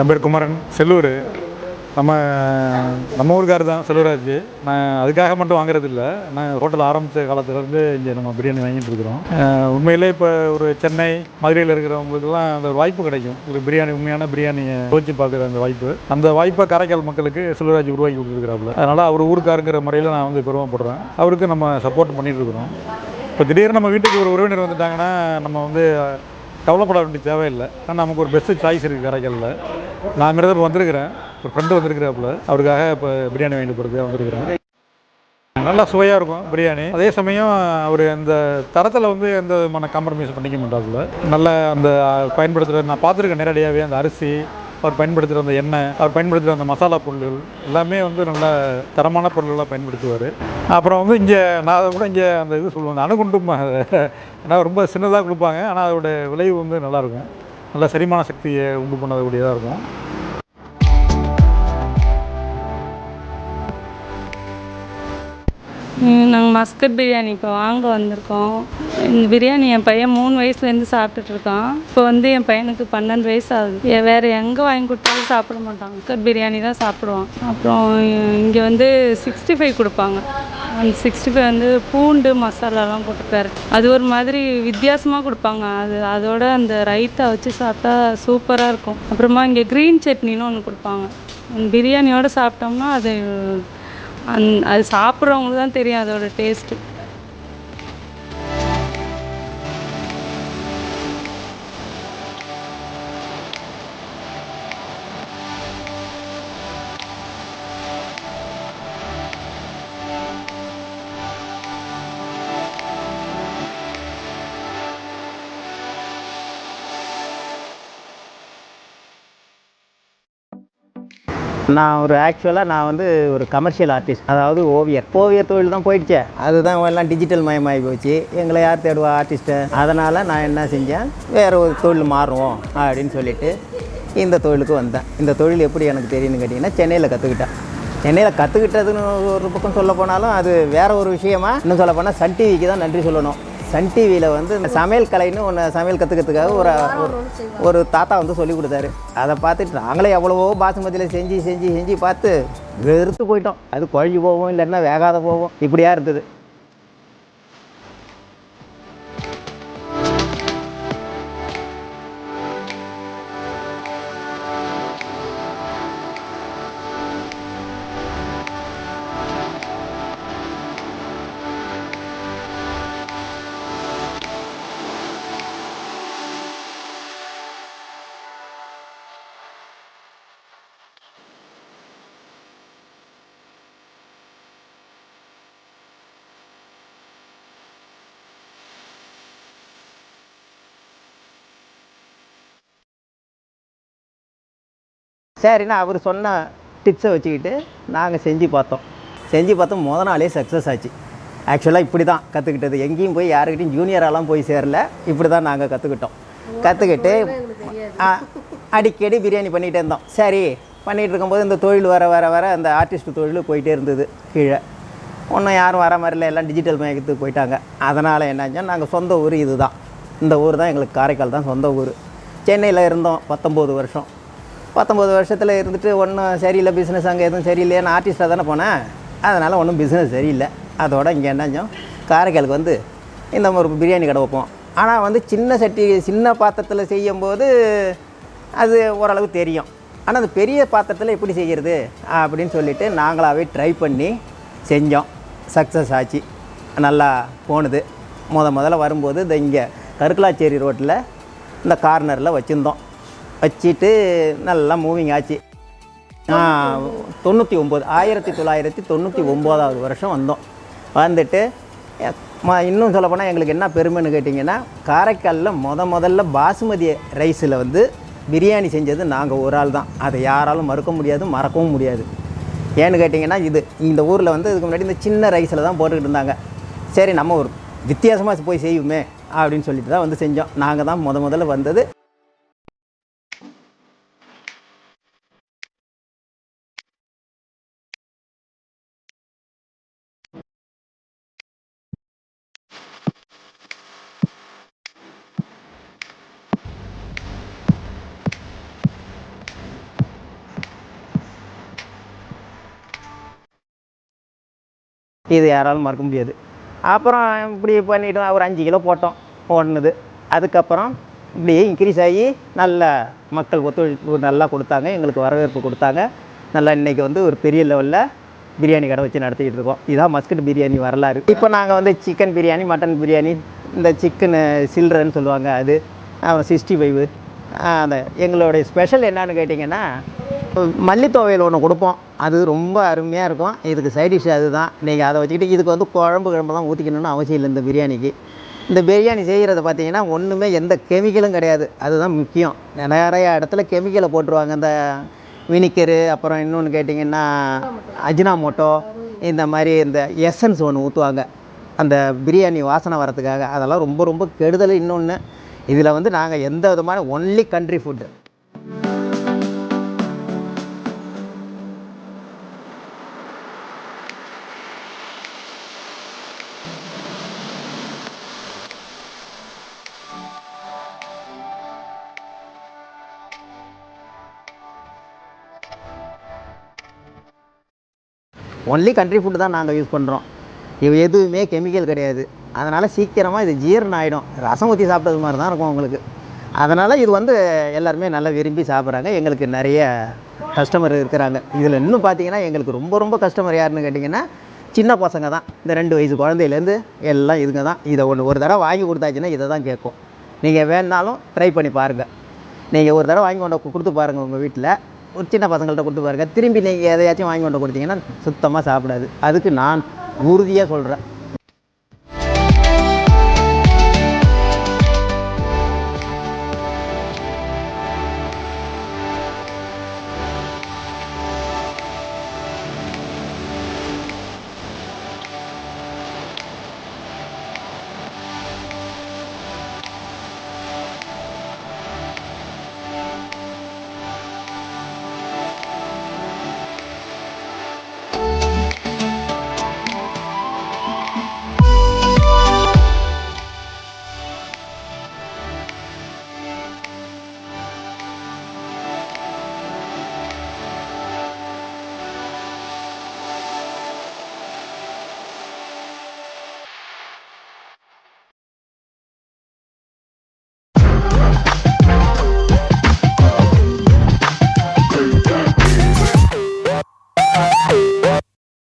என் பேர் குமரன். செல்லூர். நம்ம நம்ம ஊருக்கார் தான் செல்வராஜ் நான் அதுக்காக மட்டும் வாங்குறது இல்லை நான் ஹோட்டல் ஆரம்பித்த காலத்துலேருந்து இங்கே நம்ம பிரியாணி வாங்கிட்டு இருக்கிறோம். உண்மையிலே இப்போ ஒரு சென்னை மதுரையில் இருக்கிறவங்களுக்குலாம் அந்த ஒரு வாய்ப்பு கிடைக்கும். ஒரு பிரியாணி உண்மையான பிரியாணியை ருச்சி பார்க்குற அந்த வாய்ப்பு. அந்த வாய்ப்பை காரைக்கால் மக்களுக்கு செல்வராஜ் உருவாக்கி கொடுத்துருக்கிறாப்புல. அதனால் அவர் ஊருக்காருங்கிற முறையில் நான் வந்து பெருமைப்படுறேன். அவருக்கு நம்ம சப்போர்ட் பண்ணிட்டு இருக்கிறோம். இப்போ திடீர்னு நம்ம வீட்டுக்கு ஒரு உறவினர் வந்துட்டாங்கன்னா நம்ம வந்து கவலைப்பட வேண்டிய தேவையில்லை. ஆனால் நமக்கு ஒரு பெஸ்ட்டு சாய்ஸ் இருக்குது காரைக்காலில் நான் மிரதர் வந்திருக்கிறேன். ஒரு ஃப்ரெண்டு வந்திருக்கிறாப்புல. அவருக்காக இப்போ பிரியாணி வாங்கிட்டு போகிறதுக்காக வந்திருக்கிறேன். நல்லா சுவையாக இருக்கும் பிரியாணி. அதே சமயம் அவர் அந்த தரத்தில் வந்து எந்த விதமான காம்ப்ரமைஸ் பண்ணிக்க மாட்டாப்புல. நல்ல அந்த பயன்படுத்துகிற நான் பார்த்துருக்கேன் நேரடியாகவே அந்த அரிசி அவர் பயன்படுத்துகிற அந்த எண்ணெய் அவர் பயன்படுத்துகிற அந்த மசாலா பொருள்கள் எல்லாமே வந்து நல்ல தரமான பொருள்களாக பயன்படுத்துவார். அப்புறம் வந்து இங்கே நான் அதை கூட இங்கே அந்த இது சொல்லுவேன் அணுகுண்டுமா ஏன்னா ரொம்ப சின்னதாக கொடுப்பாங்க ஆனால் அதோட விளைவு வந்து நல்லாயிருக்கும் நல்ல செரிமான சக்தியை உண்டு பண்ணக்கூடியதாக இருக்கும். நாங்கள் மஸ்கட் பிரியாணி இப்போ வாங்க வந்திருக்கோம். இந்த பிரியாணி என் பையன் மூணு வயசுலேருந்து சாப்பிட்டுட்ருக்கான் இப்போ வந்து என் பையனுக்கு பன்னெண்டு வயசு ஆகுது. வேறு எங்கே வாங்கி கொடுத்தாலும் சாப்பிட மாட்டான். மஸ்கட் பிரியாணி தான் சாப்பிடுவான். அப்புறம் இங்கே வந்து சிக்ஸ்டி ஃபைவ் கொடுப்பாங்க. அந்த சிக்ஸ்டி ஃபைவ் வந்து பூண்டு மசாலாலாம் போட்டுருக்காரு அது ஒரு மாதிரி வித்தியாசமாக கொடுப்பாங்க. அது அதோட அந்த ரைத்தா வச்சு சாப்பிட்டா சூப்பராக இருக்கும். அப்புறமா இங்கே க்ரீன் சட்னின்னு ஒன்று கொடுப்பாங்க. அந்த சாப்பிட்டோம்னா அது அந் அது சாப்பிட்றவங்களுக்கு தான் தெரியும் அதோட டேஸ்ட்டு நான் ஒரு ஆக்சுவலாக நான் வந்து ஒரு கமர்ஷியல் ஆர்டிஸ்ட் அதாவது ஓவியர். ஓவியர் தொழில் தான் போயிடுச்சே. அதுதான் எல்லாம் டிஜிட்டல் மயமாகி போச்சு. எங்களை யார் தேடுவா ஆர்டிஸ்ட்டை அதனால் நான் என்ன செஞ்சேன்? வேறு ஒரு தொழில் மாறுவோம் அப்படின்னு சொல்லிட்டு இந்த தொழிலுக்கு வந்தேன். இந்த தொழில் எப்படி எனக்கு தெரியும்னு கேட்டிங்கன்னா சென்னையில் கற்றுக்கிட்டேன் சென்னையில் கற்றுக்கிட்டதுன்னு ஒரு பக்கம் சொல்ல போனாலும் அது வேற ஒரு விஷயமா. இன்னும் சொல்ல போனால் சன் டிவிக்கு தான் நன்றி சொல்லணும். சன் டிவியில் வந்து இந்த சமையல் கலைன்னு ஒன்று சமையல் கற்றுக்கிறதுக்காக ஒரு ஒரு- ஒரு தாத்தா வந்து சொல்லி கொடுத்தாரு. அதை பார்த்துட்டு நாங்களே எவ்வளவோ பாசுமதியில் செஞ்சு செஞ்சு செஞ்சு பார்த்து வெறுத்து போயிட்டோம். அது குழஞ்சி போவோம் இல்லைன்னா வேகாத போவோம். இப்படியா இருந்தது. சரின்னு அவர் சொன்ன டிப்ஸை வச்சுக்கிட்டு நாங்கள் செஞ்சு பார்த்தோம். செஞ்சு பார்த்தோம். முத நாளே சக்ஸஸ் ஆச்சு. ஆக்சுவலாக இப்படி தான் கற்றுக்கிட்டது எங்கேயும் போய் யாருக்கிட்டையும் ஜூனியராலாம் போய் சேரல. இப்படி தான் நாங்கள் கற்றுக்கிட்டோம் கற்றுக்கிட்டு அடிக்கடி பிரியாணி பண்ணிகிட்டே இருந்தோம். சரி பண்ணிகிட்டு இருக்கும்போது இந்த தொழில் வர வர வர அந்த ஆர்டிஸ்ட் தொழில் போயிட்டே இருந்தது கீழே. ஒன்றும் யாரும் வர மாதிரி இல்லை. எல்லாம் டிஜிட்டல் மயக்கத்துக்கு போயிட்டாங்க. அதனால் என்னாச்சா நாங்கள் சொந்த ஊர் இதுதான். இந்த ஊர் தான் எங்களுக்கு காரைக்கால் தான் சொந்த ஊர். சென்னையில் இருந்தோம் பத்தொம்போது வருஷம். பத்தொம்பது வருஷத்தில் இருந்துட்டு ஒன்றும் சரியில்லை பிஸ்னஸ் அங்கே எதுவும் சரியில்லையே? நான் ஆர்டிஸ்ட்டாக தானே போனேன். அதனால் ஒன்றும் பிஸ்னஸ் சரியில்லை. அதோட இங்கே என்னஞ்சோம் காரைக்காலுக்கு வந்து இந்த ஒரு பிரியாணி கடை வைப்போம். ஆனால் வந்து சின்ன சட்டி சின்ன பாத்திரத்தில் செய்யும்போது அது ஓரளவு தெரியும். ஆனால் அந்த பெரிய பாத்திரத்தில் எப்படி செய்கிறது அப்படின்னு சொல்லிட்டு நாங்களாகவே ட்ரை பண்ணி செஞ்சோம். சக்ஸஸ் ஆச்சு. நல்லா போனது. முத முதல்ல வரும்போது இந்த இங்கே கருக்கலாச்சேரி ரோட்டில் இந்த கார்னரில் வச்சுருந்தோம். வச்சுட்டு நல்லா மூவிங் ஆச்சு. தொண்ணூற்றி ஒம்பது ஆயிரத்தி தொள்ளாயிரத்தி தொண்ணூற்றி ஒம்போதாவது வருஷம் வந்தோம். வந்துட்டு இன்னும் சொல்லப்போனால் எங்களுக்கு என்ன பெருமைன்னு கேட்டிங்கன்னா காரைக்காலில் முத முதல்ல பாசுமதி ரைஸில் வந்து பிரியாணி செஞ்சது நாங்கள் ஒரு ஆள் தான். அதை யாராலும் மறுக்க முடியாது மறக்கவும் முடியாது. ஏன்னு கேட்டிங்கன்னா இது இந்த ஊரில் வந்து இதுக்கு முன்னாடி இந்த சின்ன ரைஸில் தான் போட்டுக்கிட்டு இருந்தாங்க. சரி நம்ம ஒரு வித்தியாசமாக போய் செய்வோமே அப்படின்னு சொல்லிட்டு தான் வந்து செஞ்சோம். நாங்கள் தான் முத முதல்ல வந்தது. இது யாராலும் மறக்க முடியாது. அப்புறம் இப்படி பண்ணிவிட்டோம் ஒரு அஞ்சு கிலோ போட்டோம் ஓடுனது. அதுக்கப்புறம் இப்படியே இன்க்ரீஸ் ஆகி நல்ல மக்கள் ஒத்துழைப்பு நல்லா கொடுத்தாங்க எங்களுக்கு வரவேற்பு கொடுத்தாங்க. நல்லா இன்றைக்கி வந்து ஒரு பெரிய லெவலில் பிரியாணி கடை வச்சு நடத்திக்கிட்டு இருக்கோம். இதுதான் மஸ்கட் பிரியாணி வரலாறு. இப்போ நாங்கள் வந்து சிக்கன் பிரியாணி மட்டன் பிரியாணி இந்த சிக்கனு சில்ட்ரன்னு சொல்லுவாங்க அது அப்புறம் சிக்ஸ்டி ஃபைவு அந்த எங்களுடைய ஸ்பெஷல் என்னன்னு கேட்டிங்கன்னா மல்லி ஒன்று கொடுப்போம். அது ரொம்ப அருமையாக இருக்கும். இதுக்கு சைட் டிஷ் அதுதான். நீங்கள் அதை வச்சுக்கிட்டு இதுக்கு வந்து குழம்பு கிழம்பெல்லாம் ஊற்றிக்கணும்னு அவசியம் இல்லை இந்த பிரியாணிக்கு. இந்த பிரியாணி செய்கிறத பார்த்தீங்கன்னா ஒன்றுமே எந்த கெமிக்கலும் கிடையாது. அதுதான் முக்கியம். நிறைய இடத்துல கெமிக்கலை போட்டுருவாங்க. இந்த வினிக்கரு அப்புறம் இன்னொன்று கேட்டிங்கன்னா அஜினாமோட்டோ இந்த மாதிரி இந்த எசன்ஸ் ஒன்று ஊற்றுவாங்க அந்த பிரியாணி வாசனை வரதுக்காக அதெல்லாம் ரொம்ப ரொம்ப கெடுதல் இன்னொன்று இதில் வந்து நாங்கள் எந்த விதமான only country food only country food தான் நாங்கள் யூஸ் பண்ணுறோம் இது எதுவுமே கெமிக்கல் கிடையாது. அதனால் சீக்கிரமாக இது ஜீரணம் ஆகிடும் ரசம் ஊற்றி சாப்பிட்டது மாதிரி தான் இருக்கும் உங்களுக்கு. அதனால் இது வந்து எல்லாருமே நல்லா விரும்பி சாப்பிட்றாங்க. எங்களுக்கு நிறைய கஸ்டமர் இருக்கிறாங்க. இதில் இன்னும் பார்த்தீங்கன்னா எங்களுக்கு ரொம்ப ரொம்ப கஸ்டமர் யாருன்னு கேட்டிங்கன்னா சின்ன பசங்க தான். இந்த ரெண்டு வயசு குழந்தையிலேருந்து எல்லாம் இதுங்க தான். இதை ஒன்று ஒரு தடவை வாங்கி கொடுத்தாச்சுன்னா இதை தான் கேட்கும். நீங்கள் வேணுனாலும் ட்ரை பண்ணி பாருங்கள் நீங்கள் ஒரு தடவை வாங்கி கொண்டு கொடுத்து பாருங்கள் உங்கள் வீட்டில். ஒரு சின்ன பசங்கள்ட்ட கொடுத்து பாருங்கள் திரும்பி நீங்கள் எதையாச்சும் வாங்கி கொண்டு கொடுத்தீங்கன்னா சுத்தமாக சாப்பிடாது. அதுக்கு நான் உறுதியாக சொல்கிறேன்